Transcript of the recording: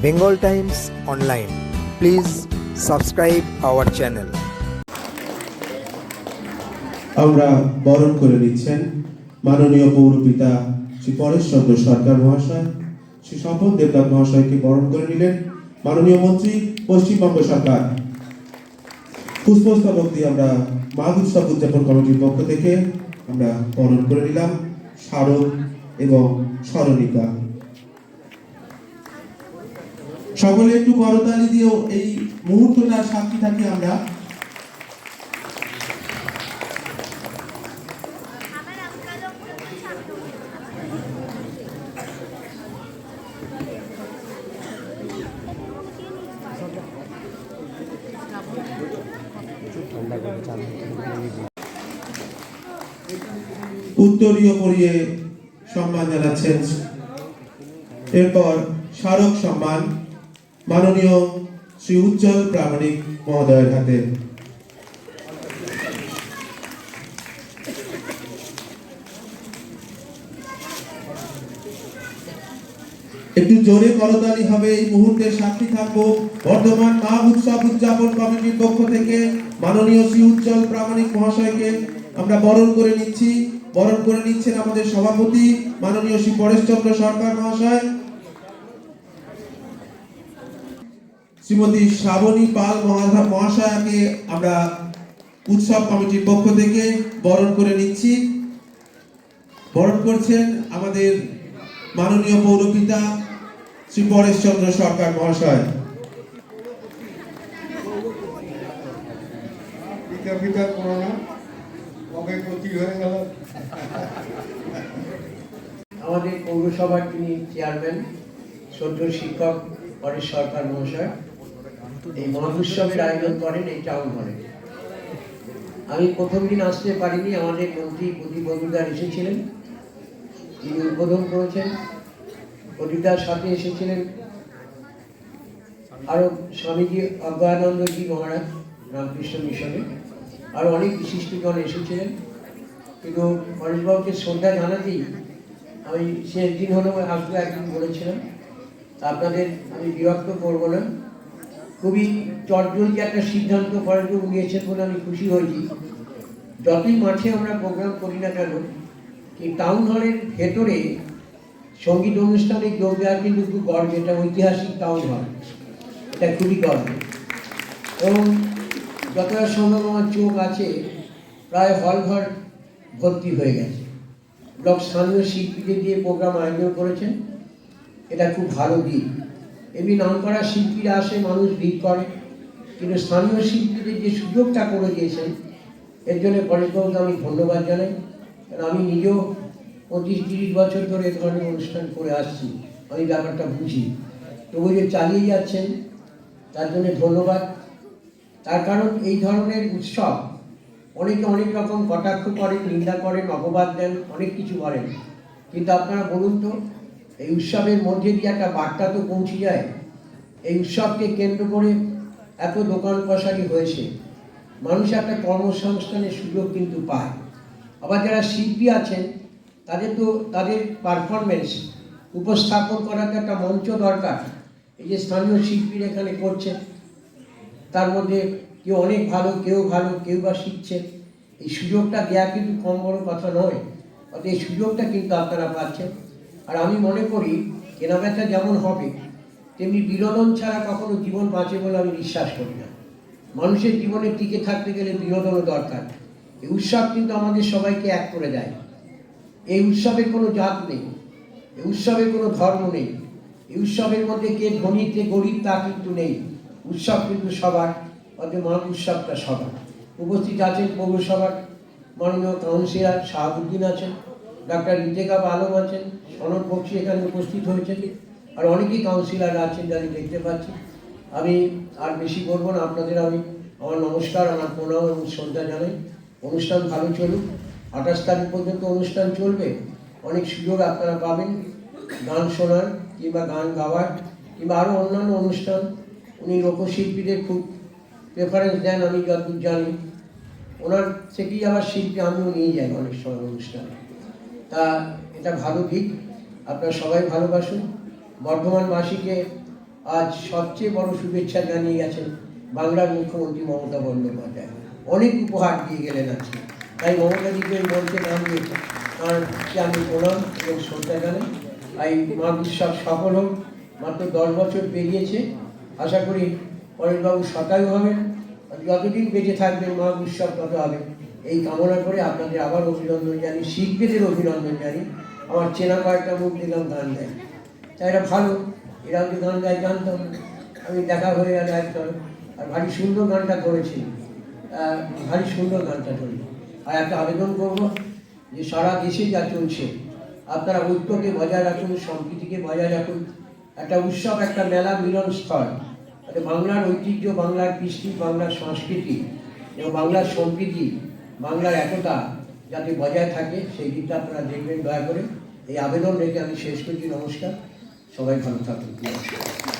Bengal Times Online. Please subscribe our channel. আমরা বরণ করে নিচ্ছেন মাননীয় পৌরপিতা শ্রী পরেশচন্দ্র সরকার মহাশয় শ্রী স্বপন দেবনাথ মহাশয়কে বরণ করে নিলেন মাননীয় মন্ত্রী পশ্চিমবঙ্গ সরকার পুষ্পস্তবক দিয়ে আমরা মাঘ উদযাপন কমিটির পক্ষ থেকে আমরা বরণ করে নিলাম স্মারক এবং স্মরণিকা সকলে একটু করতালি দিয়েও এই মুহূর্তটা সাক্ষী থাকি আমরা। উত্তরীয় পরিয়ে সম্মান জানাচ্ছেন। এরপর স্মারক সম্মান। মাননীয় শ্রী উজ্জ্বল প্রামাণিক মহোদয়ের হাতে। একটু জোরে করতালি হবে, এই মুহূর্তে সাক্ষী থাকব। বর্ধমান মা উৎসব উদযাপন কমিটির পক্ষ থেকে মাননীয় শ্রী উজ্জ্বল প্রামাণিক মহাশয়কে আমরা বরণ করে নিচ্ছি। বরণ করে নিচ্ছেন আমাদের সভাপতি মাননীয় শ্রী পরেশচন্দ্র সরকার মহাশয়। শ্রীমতী শ্রাবণী পাল মহাধা মহাশয়াকে আমরা উৎসব কমিটির পক্ষ থেকে বরণ করে নিচ্ছি। বরণ করছেন আমাদের মাননীয় পৌরপিতা শ্রী পরেশচন্দ্র সরকার মহাশয়। পিতা পিতা করো না কবে ক্ষতি হয়ে গেল। আমাদের পৌরসভার তিনি চেয়ারম্যান সদ্য শিক্ষক পরেশ সরকার মহাশয়। এই মহোৎসবের আয়োজন করেন, এই টাউন হলে আমি প্রথম দিন আসতে পারিনি, আমাদের মন্ত্রী প্রদীপ এসেছিলেন। তিনি উদ্বোধন করেছেন। প্রদীপদার সাথে এসেছিলেন আরও স্বামীজি অজ্ঞানন্দজি মহারাজ, রামকৃষ্ণ মিশনে। আরও অনেক বিশিষ্টজন এসেছিলেন। কিন্তু পরেশবাবুকে শ্রদ্ধা জানাতেই আমি শেষ দিন হলেও আসব একদিন বলেছিলাম। আপনাদের আমি বিরক্ত করব না। খুবই চটজলদি একটা সিদ্ধান্ত পরেশবাবু নিয়েছেন বলে আমি খুশি হয়েছি। যতই মাঠে আমরা প্রোগ্রাম করি না কেন, এই টাউন হলের ভেতরে সংগীত অনুষ্ঠানে যোগ দেওয়া কিন্তু খুব গর্ব, এটা ঐতিহাসিক টাউন হল এটা খুবই গর্ব। এবং যতটা সম্ভব আমার চোখ আছে, প্রায় হল ঘর ভর্তি হয়ে গেছে। ব্লক স্থানীয় শিল্পীদের দিয়ে প্রোগ্রাম আয়োজন করেছেন। এটা খুব ভালো দিক। এমনি নাম করা শিল্পীরা আসে, মানুষ ভিড় করে। কিন্তু স্থানীয় শিল্পীদের যে সুযোগটা করে দিয়েছেন, এর জন্য পরেশবাবুকে আমি ধন্যবাদ জানাই। কারণ আমি নিজেও পঁচিশ, তিরিশ বছর ধরে এ ধরনের অনুষ্ঠান করে আসছি। আমি ব্যাপারটা বুঝি। তবু যে চালিয়ে যাচ্ছেন, তার জন্য ধন্যবাদ। তার কারণ এই ধরনের উৎসব, অনেকে অনেক রকম কটাক্ষ করেন, নিন্দা করেন, অপবাদ দেন, অনেক কিছু করেন। কিন্তু আপনারা বলুন তো এই উৎসবের মধ্যে দিয়ে একটা বার্তা তো পৌঁছে যায়। এই উৎসবকে কেন্দ্র করে এত দোকান পশারি হয়েছে। মানুষ একটা কর্মসংস্থানের সুযোগ কিন্তু পায়। আবার যারা শিল্পী আছেন, তাদের তো তাদের পারফরমেন্স উপস্থাপন করার তো একটা মঞ্চ দরকার। এই যে স্থানীয় শিল্পীরা এখানে করছেন তার মধ্যে কেউ অনেক ভালো, কেউ ভালো, কেউ বা শিখছে। এই সুযোগটা দেওয়া কিন্তু কম বড় কথা নয়। অর্থাৎ এই সুযোগটা কিন্তু আপনারা পাচ্ছেন। আর আমি মনে করি কেনাবেচা যেমন হবে, তেমনি বিনোদন ছাড়া কখনো জীবন বাঁচে বলে আমি বিশ্বাস করি না। মানুষের জীবনে টিকে থাকতে গেলে বিনোদনও দরকার। এই উৎসব কিন্তু আমাদের সবাইকে এক করে দেয়। এই উৎসবের কোনো জাত নেই এই উৎসবের কোনো ধর্ম নেই এই উৎসবের মধ্যে কে ধনী, কে গরিব তা কিন্তু নেই। উৎসব কিন্তু সবার অর্থাৎ মান উৎসবটা সবার। উপস্থিত আছেন পৌরসভার মাননীয় কাউন্সিলর শাহাবুদ্দিন আছেন। ডাক্তার ইন্তেকাব আলম আছেন সনদ বক্সি এখানে উপস্থিত হয়েছেন, আর অনেকেই কাউন্সিলার আছেন যাদের দেখতে পাচ্ছি আমি আর বেশি বলব না, আপনাদের আমি আমার নমস্কার, আমার প্রণাম এবং শ্রদ্ধা জানাই। অনুষ্ঠান ভালো চলুক। আঠাশ তারিখ পর্যন্ত অনুষ্ঠান চলবে। অনেক সুযোগ আপনারা পাবেন। গান শোনার কিংবা গান গাওয়ার কিংবা আরও অন্যান্য অনুষ্ঠান। উনি লোকশিল্পীদের খুব প্রেফারেন্স দেন, আমি যতদূর জানি। ওনার থেকেই আবার শিল্পী আমিও নিয়ে যাই অনেক সময় অনুষ্ঠানে। তা এটা ভালো দিক। আপনারা সবাই ভালোবাসুন। বর্ধমান মাসিকে আজ সবচেয়ে বড় শুভেচ্ছা জানিয়ে গেছেন বাংলার মুখ্যমন্ত্রী মমতা বন্দ্যোপাধ্যায়। অনেক উপহার দিয়ে গেলেন আজকে। তাই মমতা দিকে ওই মঞ্চে নাম দিয়েছে তাঁরকে আমি প্রণাম এবং শ্রদ্ধা জানাই। তাই মা উৎসব সফল হোক। মাত্র দশ বছর পেরিয়েছে। আশা করি পরেশবাবু সকাল হবেন। যতদিন বেঁচে থাকবেন মা উৎসব তত হবে। এই কামনা করে আপনাদের আবার অভিনন্দন জানি, শিল্পীদের অভিনন্দন জানি। আমার চেনা কয়েকটা মুখ দিলাম গান দেয় তাই এটা ভালো এরা যে গান গায় জানতাম আমি দেখা হয়ে গেল একদম। আর ভারী সুন্দর গানটা করেছি। ভারী সুন্দর গানটা করি। আর একটা আবেদন করব যে সারা দেশে যা চলছে, আপনারা ঐক্যকে বজায় রাখুন, সম্প্রীতিকে বজায় রাখুন। একটা উৎসব, একটা মেলা, মিলন স্থল। বাংলার ঐতিহ্য, বাংলার কৃষ্টি, বাংলার সংস্কৃতি এবং বাংলার সম্প্রীতি বাংলার একতা যাতে বজায় থাকে, সেই দিকটা আপনারা দেখবেন, দয়া করে। এই আবেদন রেখে আমি শেষ করছি। নমস্কার। সবাই ভালো থাকুন। নমস্কার।